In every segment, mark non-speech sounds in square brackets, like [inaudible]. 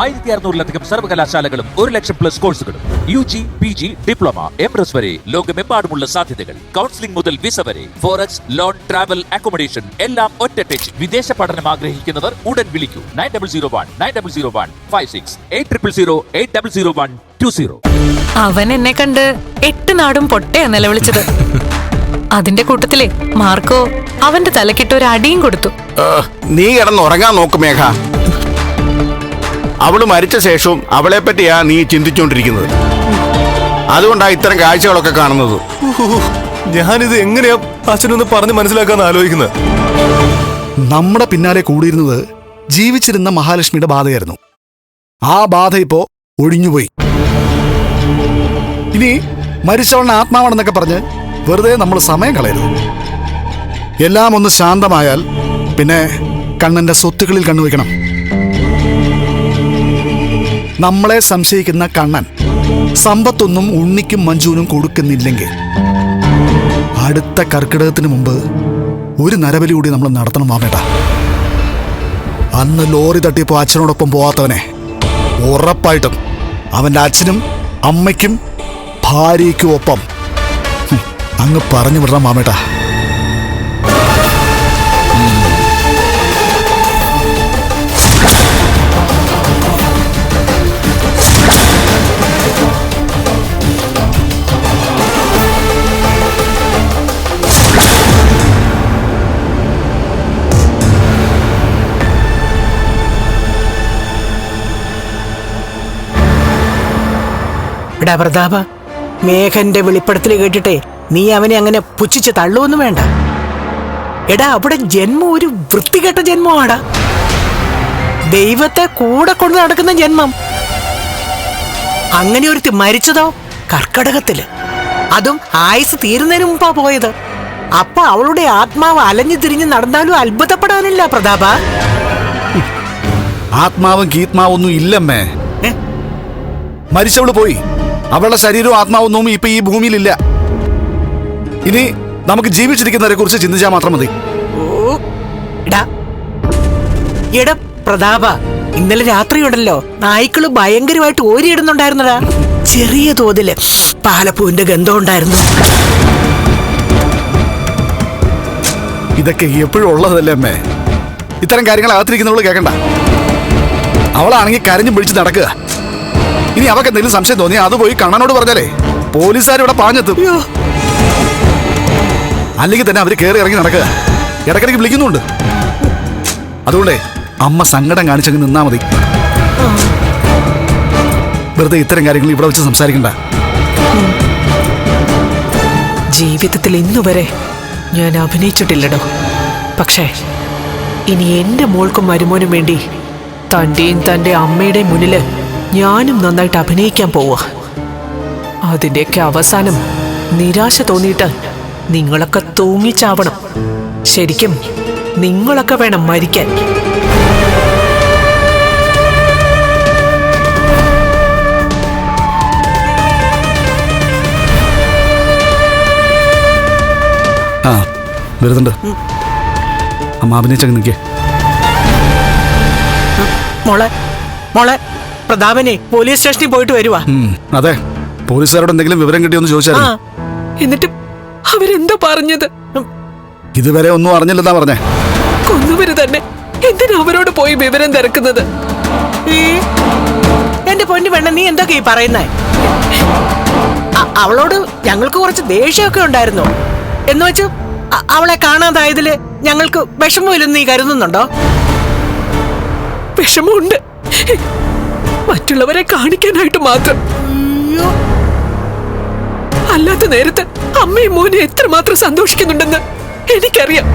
ആയിരത്തി അറുന്നൂറിലധികം സർവകലാശാലകളും ഒരു ലക്ഷം പ്ലസ് കോഴ്സുകളും U G P G diploma M S വരെ ലോകമെമ്പാടുമുള്ള സാധ്യതകൾ. കൗൺസിലിംഗ് മുതൽ വിസ വരെ ഫോറക്സ് ലോൺ ട്രാവൽ അക്കോമഡേഷൻ എല്ലാം ഒറ്റ ടച്ച് വിദേശ പഠനം ആഗ്രഹിക്കുന്നവർ ഉടൻ വിളിക്കൂ. Nine double zero one nine double zero one five six eight triple zero eight double zero one two zero അവൻ എന്നെ കണ്ട് എട്ട് നാടും പൊട്ടയാ നിലവിളിച്ചത്. അതിന്റെ കൂട്ടത്തിലെ മാർക്കോ അവന്റെ തലക്കിട്ട് ഒരു അടിയും കൊടുത്തു. നീ കിടന്ന് ഉറങ്ങാൻ നോക്ക് മേഘ. അവൾ മരിച്ച ശേഷവും അവളെ പറ്റിയാ നീ ചിന്തിച്ചുകൊണ്ടിരിക്കുന്നത് അതുകൊണ്ടാ ഇത്തരം കാഴ്ചകളൊക്കെ കാണുന്നത്. ഞാനിത് എങ്ങനെയാ അച്ഛനൊന്ന് പറഞ്ഞ് മനസ്സിലാക്കാൻ ആലോചിക്കുന്നത് നമ്മുടെ പിന്നാലെ കൂടിയിരുന്നത് ജീവിച്ചിരുന്ന മഹാലക്ഷ്മിയുടെ ബാധയായിരുന്നു. ആ ബാധ ഇപ്പോ ഒഴിഞ്ഞുപോയി. ഇനി മരിച്ചവളുടെ ആത്മാവാണെന്നൊക്കെ പറഞ്ഞ് വെറുതെ നമ്മൾ സമയം കളയരുത്. എല്ലാം ഒന്ന് ശാന്തമായാൽ പിന്നെ കണ്ണന്റെ സ്വത്തുക്കളിൽ കണ്ണുവെക്കണം നമ്മളെ സംശയിക്കുന്ന കണ്ണൻ സമ്പത്തൊന്നും ഉണ്ണിക്കും മഞ്ജുവിനും കൊടുക്കുന്നില്ലെങ്കിൽ അടുത്ത കർക്കിടകത്തിന് മുമ്പ് ഒരു നരബലി കൂടി നമ്മൾ നടത്തണം മാമേട്ട. അന്ന് ലോറി തട്ടിയപ്പോൾ അച്ഛനോടൊപ്പം പോവാത്തവനെ ഉറപ്പായിട്ടും അവന്റെ അച്ഛനും അമ്മയ്ക്കും ഭാര്യയ്ക്കും ഒപ്പം. അങ്ങ് പറഞ്ഞു വിടണം മാമേട്ട. എടാ പ്രതാപ മേഘന്റെ വെളിപ്പെടുത്തൽ കേട്ടിട്ടേ നീ അവനെ അങ്ങനെ പുച്ഛിച്ച് തള്ളുവൊന്നും വേണ്ട. എടാ അവിടെ ജന്മം ഒരു വൃത്തികെട്ട ജന്മമാടാ. ദൈവത്തെ കൂടെ കൊണ്ട് നടക്കുന്ന ജന്മം. അങ്ങനെ ഒരുത്തി മരിച്ചതോ? കർക്കടകത്തിൽ. അതും ആയുസ് തീരുന്നതിന് മുമ്പാ പോയത്. അപ്പൊ അവളുടെ ആത്മാവ് അലഞ്ഞു തിരിഞ്ഞ് നടന്നാലും അത്ഭുതപ്പെടാനില്ല പ്രതാപ. ആത്മാവും ഗീത്മാവൊന്നും ഇല്ലമ്മേ? മരിച്ചവൾ പോയി. അവളുടെ ശരീരവും ആത്മാവൊന്നും ഇപ്പൊ ഈ ഭൂമിയിലില്ല. ഇനി നമുക്ക് ജീവിച്ചിരിക്കുന്നവരെ കുറിച്ച് ചിന്തിച്ചാൽ മാത്രം മതി. എടാ പ്രതാപ ഇന്നലെ രാത്രിയുണ്ടല്ലോ. നായ്ക്കൾ ഭയങ്കരമായിട്ട് ഓരിയിടുന്നുണ്ടായിരുന്നടാ. ചെറിയ തോതിൽ പാലപ്പൂവിന്റെ ഗന്ധം ഉണ്ടായിരുന്നു. ഇതൊക്കെ എപ്പോഴും ഉള്ളതല്ലേ അമ്മേ? ഇത്തരം കാര്യങ്ങൾ അകത്തിരിക്കുന്നവൾ കേക്കണ്ട. അവളാണെങ്കിൽ കരഞ്ഞു പിടിച്ച് നടക്കുക. ഇനി അവക്ക് എന്തെങ്കിലും സംശയം തോന്നി അത് പോയി കണ്ണനോട് പറഞ്ഞാലേ. പോലീസുകാർ ഇവിടെ പാഞ്ഞെത്തും. അല്ലെങ്കിൽ തന്നെ അവർ കയറി ഇറങ്ങി നടക്കുക. ഇടയ്ക്കിടയ്ക്ക് വിളിക്കുന്നുണ്ട്. അതുകൊണ്ടേ അമ്മ സങ്കടം കാണിച്ചങ്ങ് നിന്നാ മതി. വെറുതെ ഇത്തരം കാര്യങ്ങൾ ഇവിടെ വെച്ച് സംസാരിക്കണ്ട. ജീവിതത്തിൽ ഇന്നുവരെ ഞാൻ അഭിനയിച്ചിട്ടില്ലടോ. പക്ഷേ ഇനി എന്റെ മോൾക്കും മരുമോനും വേണ്ടി തന്റെയും തന്റെ അമ്മയുടെയും മുന്നിൽ ഞാനും നന്നായിട്ട് അഭിനയിക്കാൻ പോവുക അതിന്റെയൊക്കെ അവസാനം നിരാശ തോന്നിയിട്ട് നിങ്ങളൊക്കെ തൂങ്ങിച്ചാവണം. ശരിക്കും നിങ്ങളൊക്കെ വേണം മരിക്കാൻ. ആ വരുന്നുണ്ട്. അമ്മ അഭിനയിച്ചങ്ങ് നിൽക്കേ. മോളെ മോളെ. പ്രതാപനെ പോലീസ് സ്റ്റേഷനിൽ പോയിട്ട് വരുവാ. അതെ. പോലീസുകാരോട് എന്തെങ്കിലും വിവരം കിട്ടിയൊന്ന് ചോദിച്ചായിരുന്നു. എന്നിട്ട് അവരെന്തോ പറഞ്ഞത്? ഇതുവരെ ഒന്നും അറിഞ്ഞില്ലെന്നാ പറഞ്ഞേ. കൊന്നവര് തന്നെ. എന്തിനാ അവരോട് പോയി വിവരം തിരക്കുന്നത്? എന്റെ പൊന്നു പെണ്ണ നീ എന്തൊക്കെ ഈ പറയുന്നേ? അവളോട് ഞങ്ങൾക്ക് കുറച്ച് ദേഷ്യമൊക്കെ ഉണ്ടായിരുന്നു. എന്ന് വെച്ചു അവളെ കാണാതായതിൽ ഞങ്ങൾക്ക് വിഷമമില്ലെന്ന് നീ കരുതുന്നുണ്ടോ? വിഷമമുണ്ട്. മറ്റുള്ളവരെ കാണിക്കാനായിട്ട് മാത്രം. അല്ലാത്ത നേരത്ത് അമ്മയും മോനും എത്രമാത്രം സന്തോഷിക്കുന്നുണ്ടെന്ന് എനിക്കറിയാം.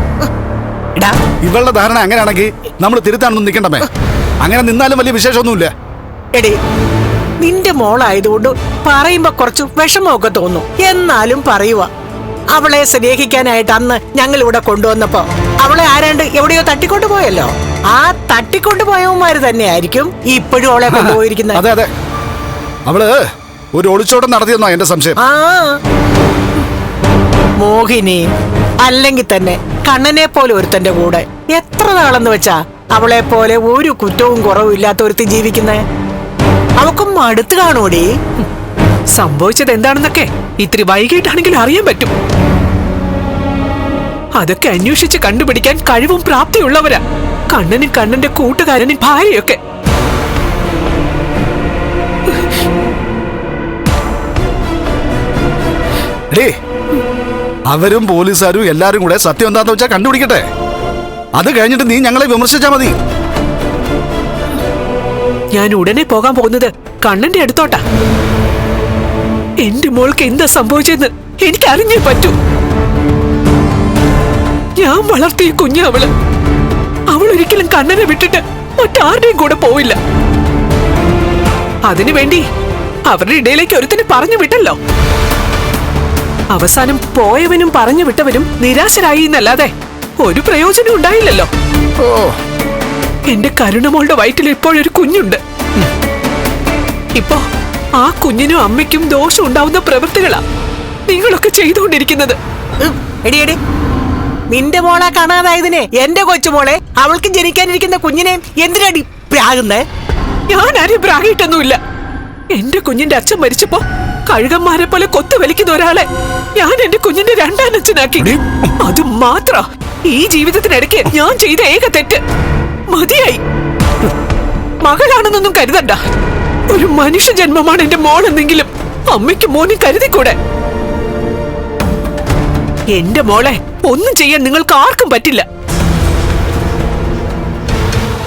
ഇവളുടെ ധാരണ അങ്ങനെയാണെങ്കിൽ നമ്മൾ തിരുത്താനൊന്നും നിൽക്കണ്ടമേ? അങ്ങനെ നിന്നാലും വലിയ വിശേഷമൊന്നുമില്ല. എടേ നിന്റെ മോളായതുകൊണ്ട് പറയുമ്പോ കുറച്ച് വിഷമമൊക്കെ തോന്നും. എന്നാലും പറയുക അവളെ സ്നേഹിക്കാനായിട്ട് അന്ന് ഞങ്ങൾ ഇവിടെ കൊണ്ടുവന്നപ്പോ അവളെ ആരാണ്ട് എവിടെയോ തട്ടിക്കൊണ്ടു പോയല്ലോ ആ തട്ടിക്കൊണ്ട് പോയവന്മാര് തന്നെയായിരിക്കും ഇപ്പോഴും അവളെ കൊണ്ടുപോയിരിക്കുന്നത് അതെ അതെ. അവൾ ഒരു ഒളിച്ചോട്ടം നടത്തിയെന്നാ എന്റെ സംശയം. ആ. മോഹിനി അല്ലെങ്കിൽ തന്നെ കണ്ണനെ പോലെ ഒരുത്തന്റെ കൂടെ എത്ര നാളെന്ന് വെച്ചാ അവളെ പോലെ ഒരു കുറ്റവും കുറവും ഇല്ലാത്ത ഒരുത്തി ജീവിക്കുന്നേ? അവക്കും മടുത്ത് കാണൂടി സംഭവിച്ചത് എന്താണെന്നൊക്കെ ഇത്തിരി വൈകിട്ടാണെങ്കിൽ അറിയാൻ പറ്റും. അതൊക്കെ അന്വേഷിച്ച് കണ്ടുപിടിക്കാൻ കഴിവും പ്രാപ്തിയുള്ളവരാ. കണ്ണനും കണ്ണന്റെ കൂട്ടുകാരനും ഭാര്യയൊക്കെ. അവരും പോലീസുകാരും എല്ലാരും കൂടെ സത്യം എന്താന്ന് വെച്ചാൽ കണ്ടുപിടിക്കട്ടെ. അത് കഴിഞ്ഞിട്ട് നീ ഞങ്ങളെ വിമർശിച്ചാ മതി. ഞാൻ ഉടനെ പോകാൻ പോകുന്നത് കണ്ണന്റെ അടുത്തോട്ടാ. എന്റെ മോൾക്ക് എന്താ സംഭവിച്ചെന്ന് എനിക്ക് അറിഞ്ഞേ പറ്റൂ. ഞാൻ വളർത്തിയ കുഞ്ഞു അവൾ. അവൾ ഒരിക്കലും കണ്ണനെ വിട്ടിട്ട് മറ്റാരുടെയും കൂടെ പോവില്ല. അതിനുവേണ്ടി അവരുടെ ഇടയിലേക്ക് ഒരുത്തിന് പറഞ്ഞു വിട്ടല്ലോ. അവസാനം പോയവനും പറഞ്ഞു വിട്ടവനും നിരാശരായി എന്നല്ലാതെ ഒരു പ്രയോജനം ഉണ്ടായില്ലല്ലോ. ഓ. എന്റെ കരുണമോളുടെ വയറ്റിൽ ഇപ്പോഴൊരു കുഞ്ഞുണ്ട്. ഇപ്പോ ആ കുഞ്ഞിനും അമ്മയ്ക്കും ദോഷം ഉണ്ടാവുന്ന പ്രവൃത്തികളാ നിങ്ങളൊക്കെ ചെയ്തുകൊണ്ടിരിക്കുന്നത്. എടി എടി. നിന്റെ മോളെ കാണാതായതിനെ. എന്റെ കൊച്ചുമോളെ അവൾക്ക് ജനിക്കാനിരിക്കുന്ന കുഞ്ഞിനെ എന്തിനടി പ്രാകുന്നേ? ഞാൻ ആരും പ്രാകിട്ടൊന്നുമില്ല എന്റെ കുഞ്ഞിന്റെ അച്ഛൻ മരിച്ചപ്പോ കഴുകന്മാരെ പോലെ കൊത്തു വലിക്കുന്ന ഒരാളെ ഞാൻ എന്റെ കുഞ്ഞിന്റെ രണ്ടാം അച്ഛനാക്കി അത് മാത്ര. ഈ ജീവിതത്തിനിടയ്ക്ക് ഞാൻ ചെയ്ത ഏക തെറ്റ്. മതിയായി. മകളാണെന്നൊന്നും കരുതണ്ട. ഒരു മനുഷ്യ ജന്മമാണ് എന്റെ മോളെന്നെങ്കിലും അമ്മയ്ക്ക് മോനും കരുതിക്കൂടെ? എന്റെ മോളെ. ഒന്നും ചെയ്യാൻ നിങ്ങൾക്ക് ആർക്കും പറ്റില്ല.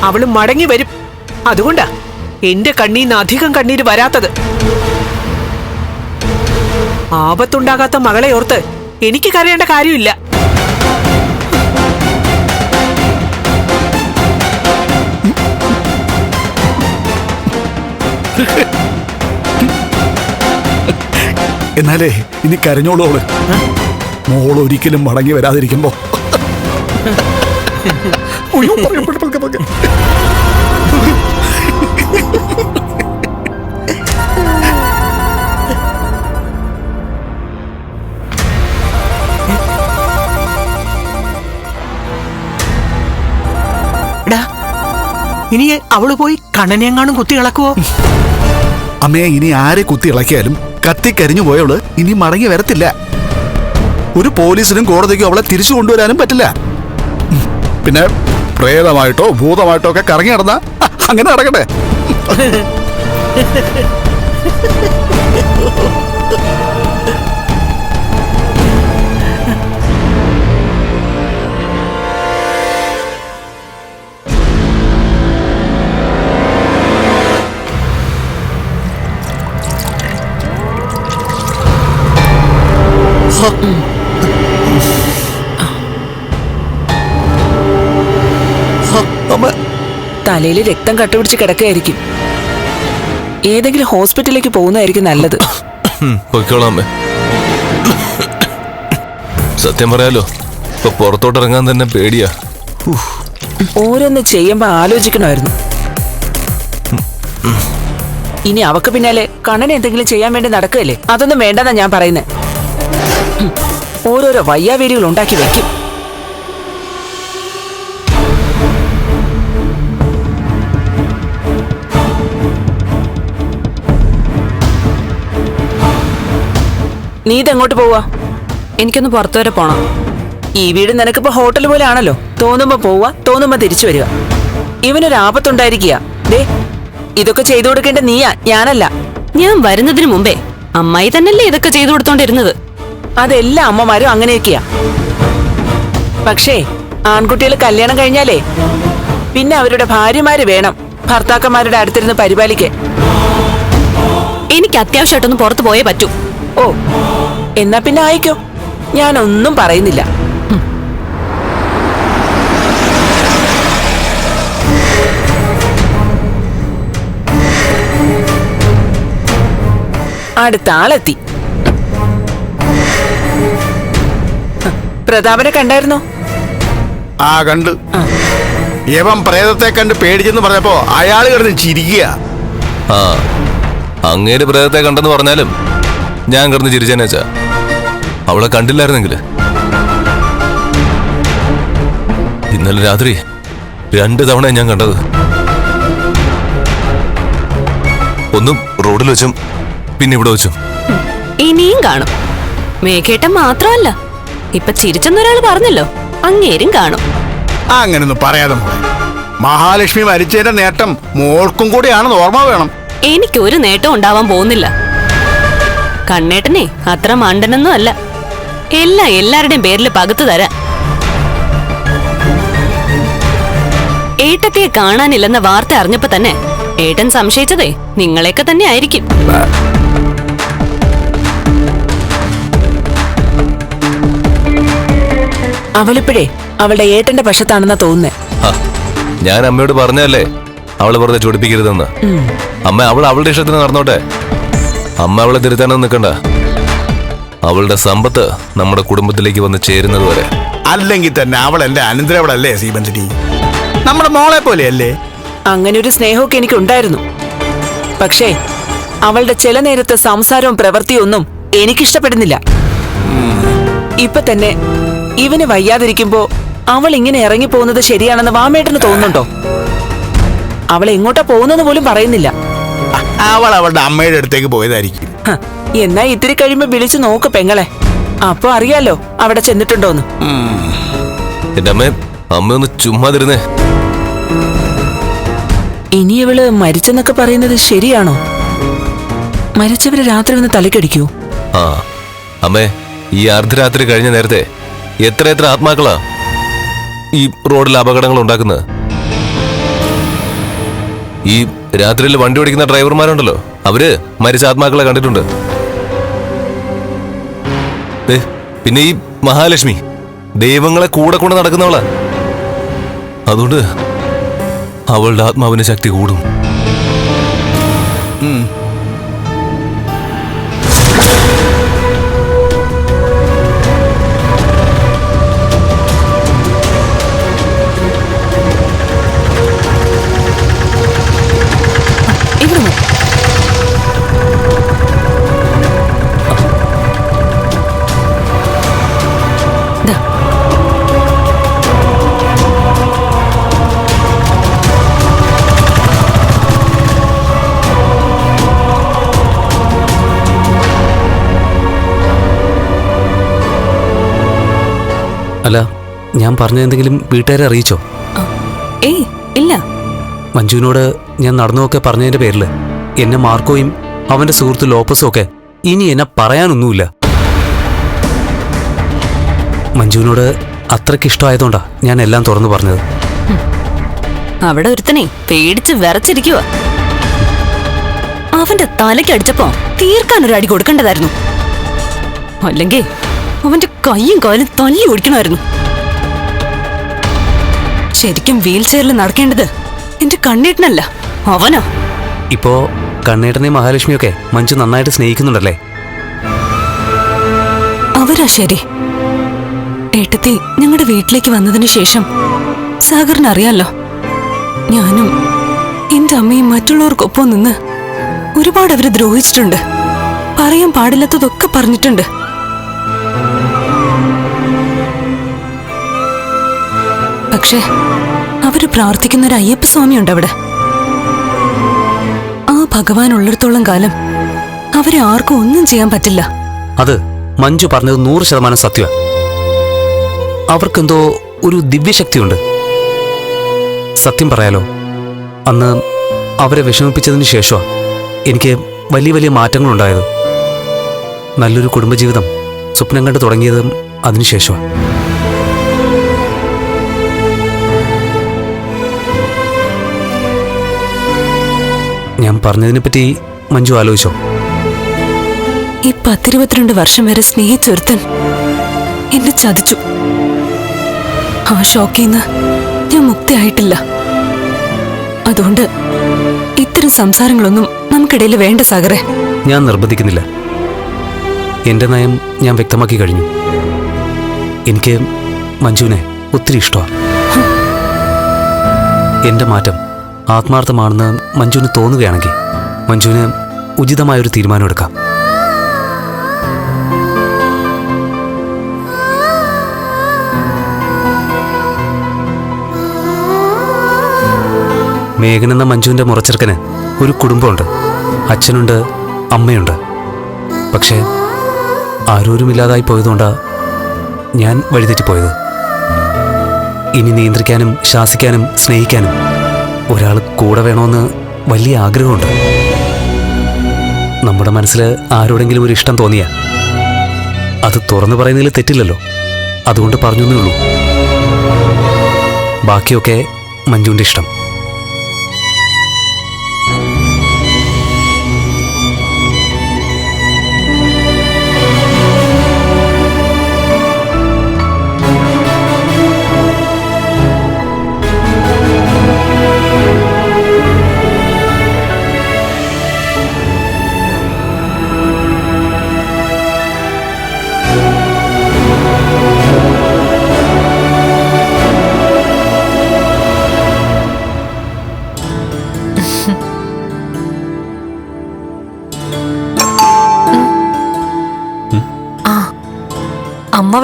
അവൾ മടങ്ങി വരും. അതുകൊണ്ടാ എന്റെ കണ്ണീന്ന് അധികം കണ്ണീര് വരാത്തത്. ആപത്തുണ്ടാകാത്ത മകളെ ഓർത്ത് എനിക്ക് കരയേണ്ട കാര്യമില്ല. എന്നാലേ ഇനി കരഞ്ഞോളൂ അവൾ. മോൾ ഒരിക്കലും മടങ്ങി വരാതിരിക്കുമ്പോ. ഇനി അവൾ പോയി കണ്ണനെങ്ങാനും കുത്തി ഇളക്കുവോ? അമ്മയെ ഇനി ആരെ കുത്തി ഇളക്കിയാലും കത്തിക്കരിഞ്ഞു പോയവൾ ഇനി മടങ്ങി വരത്തില്ല. ഒരു പോലീസിനും കോടതിക്കും അവളെ തിരിച്ചു കൊണ്ടുവരാനും പറ്റില്ല. പിന്നെ പ്രേതമായിട്ടോ ഭൂതമായിട്ടോ ഒക്കെ കറങ്ങി നടന്ന അങ്ങനെ നടക്കട്ടെ. അമ്മ തലയിൽ രക്തം കട്ടുപിടിച്ച് കിടക്കുകയായിരിക്കും. ഏതെങ്കിലും ഹോസ്പിറ്റലിലേക്ക് പോകുന്നതായിരിക്കും നല്ലത്. പൊയ്ക്കോളാം സത്യം പറയാലോ ഇപ്പൊ പുറത്തോട്ട് ഇറങ്ങാൻ തന്നെ പേടിയാ. ഓരോന്ന് ചെയ്യുമ്പോ ആലോചിക്കണമായിരുന്നു. ഇനി അവക്ക് പിന്നാലെ കണ്ണൻ എന്തെങ്കിലും ചെയ്യാൻ വേണ്ടി നടക്കുകയല്ലേ? അതൊന്നും വേണ്ടെന്നാ ഞാൻ പറയുന്നത് ഓരോരോ വയ്യാവേരികൾ ഉണ്ടാക്കി വെക്കും. നീ ഇതെങ്ങോട്ട് പോവാ? എനിക്കൊന്ന് പുറത്തു വരെ പോണം. ഈ വീട് നിനക്കിപ്പോ ഹോട്ടൽ പോലെ ആണല്ലോ തോന്നുമ്പോ പോവാ തോന്നുമ്പോ തിരിച്ചു വരിക ഇവനൊരു ആപത്തുണ്ടായിരിക്കുക. ദേ ഇതൊക്കെ ചെയ്തു കൊടുക്കേണ്ട നീയാ ഞാനല്ല. ഞാൻ വരുന്നതിന് മുമ്പേ അമ്മായി തന്നെയല്ലേ ഇതൊക്കെ ചെയ്തു കൊടുത്തോണ്ടിരുന്നത്? അതെല്ലാ അമ്മമാരും അങ്ങനെയൊക്കെയാ. പക്ഷേ ആൺകുട്ടികൾ കല്യാണം കഴിഞ്ഞാലേ പിന്നെ അവരുടെ ഭാര്യമാര് വേണം ഭർത്താക്കന്മാരുടെ അടുത്തിരുന്ന് പരിപാലിക്കേ എനിക്ക് അത്യാവശ്യമായിട്ടൊന്ന് പുറത്തു പോയേ പറ്റൂ. ഓ എന്നാ പിന്നെ ആയിക്കോ ഞാനൊന്നും പറയുന്നില്ല. അടുത്ത ആളെത്തി. പ്രതാപനെ കണ്ടായിരുന്നോ? ആ കണ്ട്. യവൻ പ്രേതത്തെ കണ്ട് പേടിച്ചെന്ന് പറഞ്ഞപ്പോ അയാൾ കിടന്ന് ചിരിക്കുക ആ അങ്ങേര് പ്രേതത്തെ കണ്ടെന്ന് പറഞ്ഞാലും ഞാൻ കിടന്ന് ചിരിച്ചേനേച്ചാ അവളെ കണ്ടില്ലായിരുന്നെങ്കിൽ ഇന്നലെ രാത്രി രണ്ട് തവണ ഞാൻ കണ്ടത്. ഒന്നും റോഡിൽ വെച്ചും പിന്നെ ഇവിടെ വെച്ചും. ഇനിയും കാണും. മേഘേട്ടൻ മാത്രമല്ല. ഇപ്പൊ ചിരിച്ചെന്നൊരാൾ പറഞ്ഞല്ലോ അങ്ങേരും കാണും. അങ്ങനൊന്നും പറയാതെ മോളെ. മഹാലക്ഷ്മി മരിച്ചതിന്റെ നേട്ടം മോൾക്കും കൂടിയാണെന്ന് ഓർമ്മ വേണം. എനിക്കൊരു നേട്ടം ഉണ്ടാവാൻ പോകുന്നില്ല. കണ്ണേട്ടനെ അത്ര മണ്ടനൊന്നും അല്ല. എല്ലാം എല്ലാവരുടെയും പേരിൽ പകുത്തു തരാം. ഏട്ടത്തിയെ കാണാനില്ലെന്ന വാർത്ത അറിഞ്ഞപ്പോ തന്നെ ഏട്ടൻ സംശയിച്ചതേ നിങ്ങളെയൊക്കെ തന്നെ ആയിരിക്കും. അവളിപ്പോഴേ അവളുടെ ഏട്ടന്റെ പക്ഷത്താണെന്ന തോന്നുന്നേ. ആ, ഞാൻ അമ്മയോട് പറഞ്ഞല്ലേ അവൾ പറഞ്ഞ ചൊടിപ്പിക്കരുതെന്ന്. അമ്മ അവൾ അവളുടെ ഇഷ്ടത്തിന് നടന്നോട്ടെ? അമ്മ അവളെ തിരുത്താനൊന്നും നിൽക്കണ്ട അവളുടെ സമ്പത്ത് നമ്മുടെ കുടുംബത്തിലേക്ക് വന്ന് ചേരുന്നത് വരെ. അല്ലെങ്കിൽ തന്നെ അവൾ എന്റെ അനന്തരവളല്ലേ സീബന്തിനി നമ്മുടെ മോളെ പോലെയല്ലേ? അങ്ങനെ ഒരു സ്നേഹമൊക്കെ എനിക്ക് ഉണ്ടായിരുന്നു പക്ഷേ അവളുടെ ചില നേരത്തെ സംസാരവും പ്രവൃത്തിയും ഒന്നും എനിക്കിഷ്ടപ്പെടുന്നില്ല. ഇപ്പൊ തന്നെ ഇവന് വയ്യാതിരിക്കുമ്പോ അവൾ ഇങ്ങനെ ഇറങ്ങി പോകുന്നത് ശരിയാണെന്ന് വാമേട്ടന് തോന്നുന്നുണ്ടോ? അവൾ എങ്ങോട്ടാ പോകുന്നെന്ന് പോലും പറയുന്നില്ല. അവൾ അവളുടെ അമ്മയുടെ അടുത്തേക്ക് പോയതായിരിക്കും. ഹ, എന്നാ ഇത്തിരി കഴിയുമ്പോ വിളിച്ചു നോക്ക് പെങ്ങളെ. അപ്പൊ അറിയാലോ അവിടെ ചെന്നിട്ടുണ്ടോന്ന്. എന്റെ അമ്മ അമ്മ ഒന്ന് ചുമ്മാതിരുന്നേ ഇനി ഇവൾ മരിച്ചെന്നൊക്കെ പറയുന്നത് ശരിയാണോ? മരിച്ചവര് രാത്രി ഒന്ന് തലക്കടിക്കൂ. ആ അമ്മേ ഈ അർദ്ധരാത്രി കഴിഞ്ഞ നേരത്തെ എത്ര എത്ര ആത്മാക്കളാ ഈ റോഡിൽ അപകടങ്ങൾ ഉണ്ടാക്കുന്നത്? ഈ രാത്രിയിൽ വണ്ടി ഓടിക്കുന്ന ഡ്രൈവർമാരുണ്ടല്ലോ. അവർ മരിച്ച ആത്മാക്കളെ കണ്ടിട്ടുണ്ട്. പിന്നെ ഈ മഹാലക്ഷ്മി. ദൈവങ്ങളെ കൂടെ കൊണ്ട് നടക്കുന്നവളാ. അതുകൊണ്ട് അവളുടെ ആത്മാവിന് ശക്തി കൂടും. ഞാൻ പറഞ്ഞ എന്തെങ്കിലും വീട്ടുകാരെ അറിയിച്ചോ? ഏയ് ഇല്ല. മഞ്ജുവിനോട് ഞാൻ നടന്നൊക്കെ പറഞ്ഞതിന്റെ പേരിൽ എന്നെ മാർക്കോയും അവന്റെ സുഹൃത്ത് ലോപ്പസും ഒക്കെ ഇനി എന്നെ പറയാനൊന്നുമില്ല. മഞ്ജുവിനോട് അത്രയ്ക്ക് ഇഷ്ടമായതുകൊണ്ടാ ഞാൻ എല്ലാം തുറന്നു പറഞ്ഞത്. അവിടെ ഒരുത്തനെ പേടിച്ച് വിറച്ചിരിക്കുക അവന്റെ തലയ്ക്ക് അടിച്ചപ്പോ തീർക്കാൻ ഒരു അടി കൊടുക്കേണ്ടതായിരുന്നു. അല്ലെങ്കിൽ അവന്റെ കൈയും കാലും തല്ലി ഓടിക്കണമായിരുന്നു ശരിക്കും വീൽ ചെയറിൽ നടക്കേണ്ടത് എന്റെ കണ്ണീട്ടനല്ല അവനാ. ഇപ്പോ കണ്ണേട്ടനെയും മഹാലക്ഷ്മിയൊക്കെ മഞ്ജു നന്നായിട്ട് സ്നേഹിക്കുന്നുണ്ടല്ലേ? അവരാ ശരി. ഏട്ടത്തി ഞങ്ങളുടെ വീട്ടിലേക്ക് വന്നതിന് ശേഷം സാഗറിന് അറിയാലോ. ഞാനും എന്റെ അമ്മയും മറ്റുള്ളവർക്കൊപ്പം നിന്ന് ഒരുപാട് അവരെ ദ്രോഹിച്ചിട്ടുണ്ട്. പറയാൻ പാടില്ലാത്തതൊക്കെ പറഞ്ഞിട്ടുണ്ട്. പക്ഷേ അവർ പ്രാർത്ഥിക്കുന്ന ഒരു അയ്യപ്പ സ്വാമിയുണ്ട് അവിടെ ആ ഭഗവാൻ ഉള്ളിടത്തോളം കാലം അവരെ ആർക്കും ഒന്നും ചെയ്യാൻ പറ്റില്ല. അത് മഞ്ജു പറഞ്ഞത് നൂറ് ശതമാനം സത്യ അവർക്കെന്തോ ഒരു ദിവ്യശക്തിയുണ്ട്. സത്യം പറയാലോ അന്ന് അവരെ വിഷമിപ്പിച്ചതിന് ശേഷമാണ് എനിക്ക് വലിയ വലിയ മാറ്റങ്ങളുണ്ടായത്. നല്ലൊരു കുടുംബജീവിതം സ്വപ്നം കണ്ടു തുടങ്ങിയതും അതിനുശേഷമാണ് പറഞ്ഞതിനെപ്പറ്റി മഞ്ജു ആലോചിച്ചോ? ഈ പത്തിരുപത്തിരണ്ട് വർഷം വരെ സ്നേഹിച്ചൊരുത്തൻ എന്നെ ചതിച്ചു. ആ ഷോക്കിൽ നിന്ന് ഞാൻ മുക്തിയായിട്ടില്ല. അതുകൊണ്ട് ഇത്തരം സംസാരങ്ങളൊന്നും നമുക്കിടയിൽ വേണ്ട സാഗറെ. ഞാൻ നിർബന്ധിക്കുന്നില്ല. എന്റെ നയം ഞാൻ വ്യക്തമാക്കി കഴിഞ്ഞു. എനിക്ക് മഞ്ജുവിനെ ഒത്തിരി ഇഷ്ടമാണ് എന്റെ മാറ്റം ആത്മാർത്ഥമാണെന്ന് മഞ്ജുവിന് തോന്നുകയാണെങ്കിൽ മഞ്ജുവിന് ഉചിതമായൊരു തീരുമാനം എടുക്കാം. മേഘൻ എന്ന മഞ്ജുവിന്റെ മുറച്ചെറുക്കന് ഒരു കുടുംബമുണ്ട്. അച്ഛനുണ്ട് അമ്മയുണ്ട്. പക്ഷേ ആരോരുമില്ലാതായി പോയതുകൊണ്ടാണ് ഞാൻ വഴിതെറ്റിപ്പോയത് ഇനി നിയന്ത്രിക്കാനും ശാസിക്കാനും സ്നേഹിക്കാനും ഒരാൾ കൂടെ വേണമെന്ന് വലിയ ആഗ്രഹമുണ്ട്. നമ്മുടെ മനസ്സിൽ ആരോടെങ്കിലും ഒരു ഇഷ്ടം തോന്നിയ അത് തുറന്നു പറയുന്നതിൽ തെറ്റില്ലല്ലോ. അതുകൊണ്ട് പറഞ്ഞേ ഉള്ളൂ. ബാക്കിയൊക്കെ മഞ്ജുവിന്റെ ഇഷ്ടം.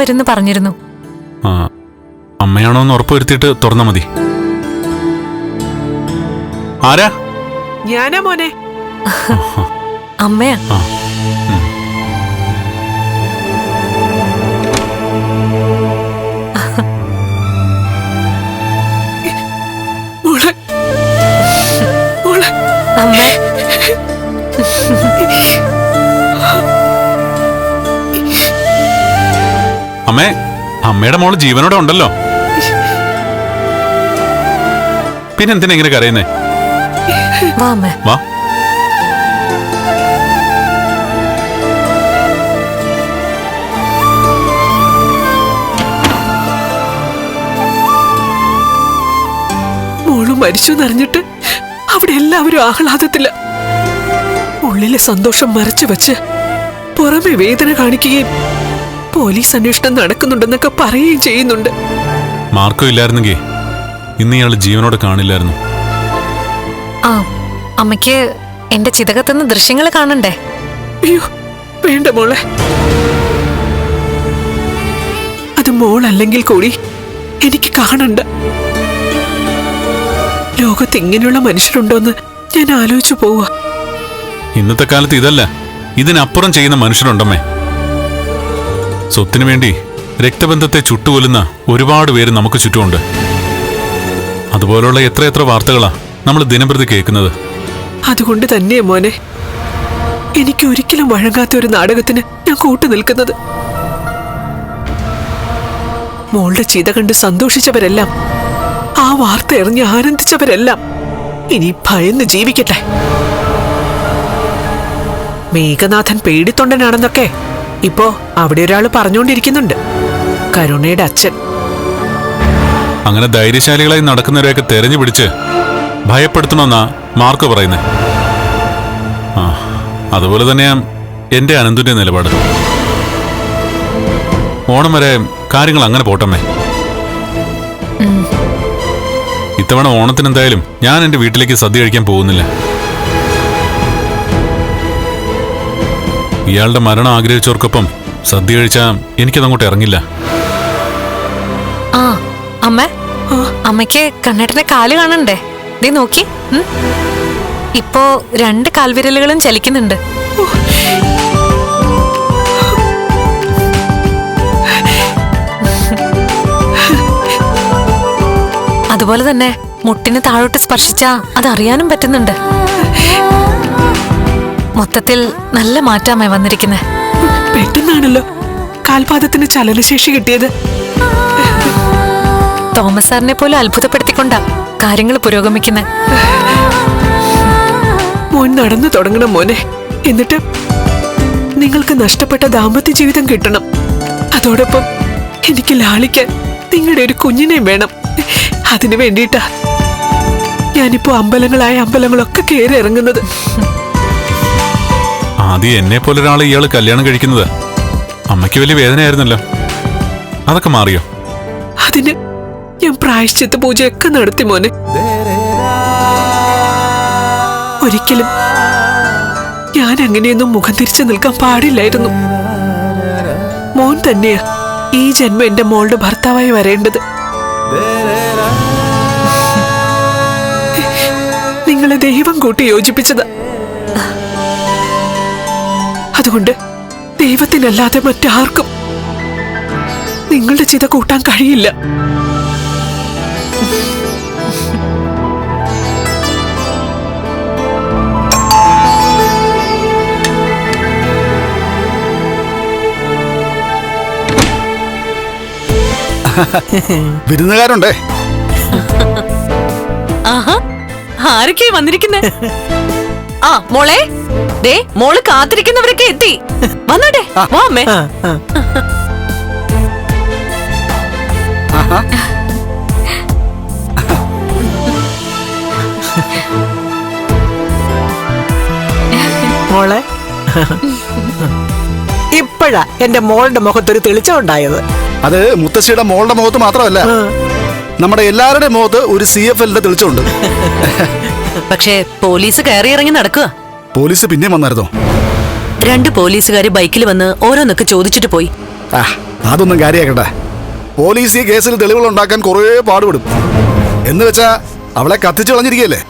വരുന്നു പറഞ്ഞിരുന്നു. ആ അമ്മയാണോ എന്ന് ഉറപ്പുവരുത്തിയിട്ട് തുറന്നാ മതി. ആരാ? ഞാനാ മോനെ. അമ്മയാ? അമ്മയുടെ മോൾ ജീവനോടെ ഉണ്ടല്ലോ. പിന്നെന്തിനാ ഇങ്ങനെ കരയുന്നേ? വാ അമ്മ. വാ. മോൾ മരിച്ചു എന്നറിഞ്ഞിട്ട് അവിടെ എല്ലാവരും ആഹ്ലാദത്തില്ല ഉള്ളിലെ സന്തോഷം മറച്ചു വെച്ച് പുറമെ വേദന കാണിക്കുകയും പോലീസ് അന്വേഷണം നടക്കുന്നുണ്ടെന്നൊക്കെ പറയുകയും ചെയ്യുന്നുണ്ട്. മാർക്കോ ഇല്ലായിരുന്നെങ്കിൽ ഇന്ന് ഇയാൾ ജീവനോടെ കാണില്ലായിരുന്നു. ആ അമ്മയ്ക്ക് എന്റെ ചിതകത്തുനിന്ന് ദൃശ്യങ്ങൾ കാണണ്ടേ? അയ്യോ വേണ്ട മോളെ. അത് മോളല്ലെങ്കിൽ കൂടി എനിക്ക് കാണണ്ട. ലോകത്ത് ഇങ്ങനെയുള്ള മനുഷ്യരുണ്ടോന്ന് ഞാൻ ആലോചിച്ചു പോവാ ഇന്നത്തെ കാലത്ത് ഇതല്ല ഇതിനപ്പുറം ചെയ്യുന്ന മനുഷ്യരുണ്ടമ്മേ. സ്വത്തിനു വേണ്ടി രക്തബന്ധത്തെ ചുട്ടുകൊല്ലുന്ന ഒരുപാട് പേര് നമുക്ക് ചുറ്റുമുണ്ട്. അതുപോലുള്ള എത്രയെത്ര വാർത്തകളാ നമ്മൾ ദിനംപ്രതി കേൾക്കുന്നത്. അതുകൊണ്ട് തന്നെയാ മോനെ. എനിക്ക് ഒരിക്കലും വഴങ്ങാത്ത ഒരു നാടകത്തിന് ഞാൻ കൂട്ടു നിൽക്കുന്നത്. മോളുടെ ചിത കണ്ട് സന്തോഷിച്ചവരെല്ലാം ആ വാർത്ത എറിഞ്ഞ് ആനന്ദിച്ചവരെല്ലാം ഇനി ഭയന്ന് ജീവിക്കട്ടെ. മേഘനാഥൻ പേടിത്തൊണ്ടനാണെന്നൊക്കെ ഇപ്പോ അവിടെ ഒരാൾ പറഞ്ഞുകൊണ്ടിരിക്കുന്നുണ്ട്. കരുണയുടെ അച്ഛൻ. അങ്ങനെ ധൈര്യശാലികളായി നടക്കുന്നവരെയൊക്കെ തെരഞ്ഞു പിടിച്ച് ഭയപ്പെടുത്തണമെന്നാ മാർക്ക് പറയുന്നത് ആ അതുപോലെ തന്നെയാ എന്റെ അനന്തുന്റെ നിലപാട്. ഓണം വരെ കാര്യങ്ങൾ അങ്ങനെ പോട്ടമ്മേ. ഇത്തവണ ഓണത്തിന് എന്തായാലും ഞാൻ എന്റെ വീട്ടിലേക്ക് സദ്യ കഴിക്കാൻ പോകുന്നില്ല. ഇയാളുടെ മരണം ആഗ്രഹിച്ചവർക്കൊപ്പം സദ്യ കഴിച്ചാൽ എനിക്കതങ്ങോട്ട് ഇറങ്ങില്ല. ആ അമ്മ. അമ്മയ്ക്ക് കണ്ണേട്ടന്റെ കാൽ കാണണ്ടേ? ദേ നോക്കി. ഇപ്പോ രണ്ട് കാൽവിരലുകളും ചലിക്കുന്നുണ്ട്. അതുപോലെ തന്നെ മുട്ടിന് താഴോട്ട് സ്പർശിച്ചാ അത് അറിയാനും പറ്റുന്നുണ്ട്. മൊത്തത്തിൽ നല്ല മാറ്റമായി വന്നിരിക്കുന്നത് പെട്ടെന്നാണല്ലോ കാൽപാദത്തിന് ചലനശേഷി കിട്ടിയത്. തോമസ് സാറിനെ പോലെ അത്ഭുതപ്പെടുത്തിക്കൊണ്ടാ കാര്യങ്ങൾ പുരോഗമിക്കുന്നത് മോൻ നടന്നു തുടങ്ങണം മോനെ. എന്നിട്ട് നിങ്ങൾക്ക് നഷ്ടപ്പെട്ട ദാമ്പത്യ ജീവിതം കിട്ടണം. അതോടൊപ്പം എനിക്ക് ലാളിക്കാൻ നിങ്ങളുടെ ഒരു കുഞ്ഞിനെയും വേണം. അതിനു വേണ്ടിയിട്ടാ ഞാനിപ്പോ അമ്പലങ്ങളായ അമ്പലങ്ങളൊക്കെ കയറി ഇറങ്ങുന്നത്. ആദ്യം എന്നെ പോലെ ഒരാളെ ഇയാൾ കല്യാണം കഴിക്കുന്നത് അമ്മയ്ക്ക് വലിയ വേദനയായിരുന്നല്ലോ. അതൊക്കെ മാറിയോ? അതിന് ഞാൻ പ്രായശ്ചിത്ത പൂജയൊക്കെ നടത്തി മോനെ. ഒരിക്കലും ഞാൻ അങ്ങനെയൊന്നും മുഖം തിരിച്ചു നിൽക്കാൻ പാടില്ലായിരുന്നു. മോൻ തന്നെയാ ഈ ജന്മം എന്റെ മോളുടെ ഭർത്താവായി വരേണ്ടത്. നിങ്ങളെ ദൈവം കൂട്ടി യോജിപ്പിച്ചത്. അതുകൊണ്ട് ദൈവത്തിനല്ലാതെ മറ്റാർക്കും നിങ്ങളുടെ ചിത കൂട്ടാൻ കഴിയില്ല. വിരുന്നുകാരുണ്ടേ? ആഹാ ആരൊക്കെയാ വന്നിരിക്കുന്നേ? ആ മോളെ ദേ മോൾ കാത്തിരിക്കുന്നവരൊക്കെ എത്തി. വന്നോട്ടെ വാ അമ്മേ. മോളെ ഇപ്പോഴാ എന്റെ മോളുടെ മുഖത്തൊരു തെളിച്ചം ഉണ്ടായത്. അത് മുത്തശ്ശിയുടെ മോളുടെ മുഖത്ത് മാത്രമല്ല നമ്മുടെ എല്ലാവരുടെയും മുഖത്ത് ഒരു സി എഫ് എല്ലിന്റെ തെളിച്ചമുണ്ട്. [laughs] പക്ഷേ പോലീസ് കയറി ഇറങ്ങി നടക്കുക. പോലീസ് പിന്നെ വന്നായിരുന്നോ? രണ്ട് പോലീസുകാർ ബൈക്കിൽ വന്ന് ഓരോന്നൊക്കെ ചോദിച്ചിട്ട് പോയി. ആ അതൊന്നും കാര്യമാക്കട്ടെ പോലീസ് ഈ കേസിൽ തെളിവുകൾ ഉണ്ടാക്കാൻ കുറേ പാടുപെടും. എന്ന് വെച്ചാ അവളെ കത്തിച്ചു കളഞ്ഞിരിക്കല്ലേ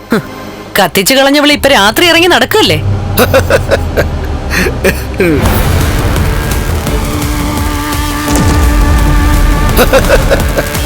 കത്തിച്ചു കളഞ്ഞവൾ ഇപ്പൊ രാത്രി ഇറങ്ങി നടക്കല്ലേ [laughs]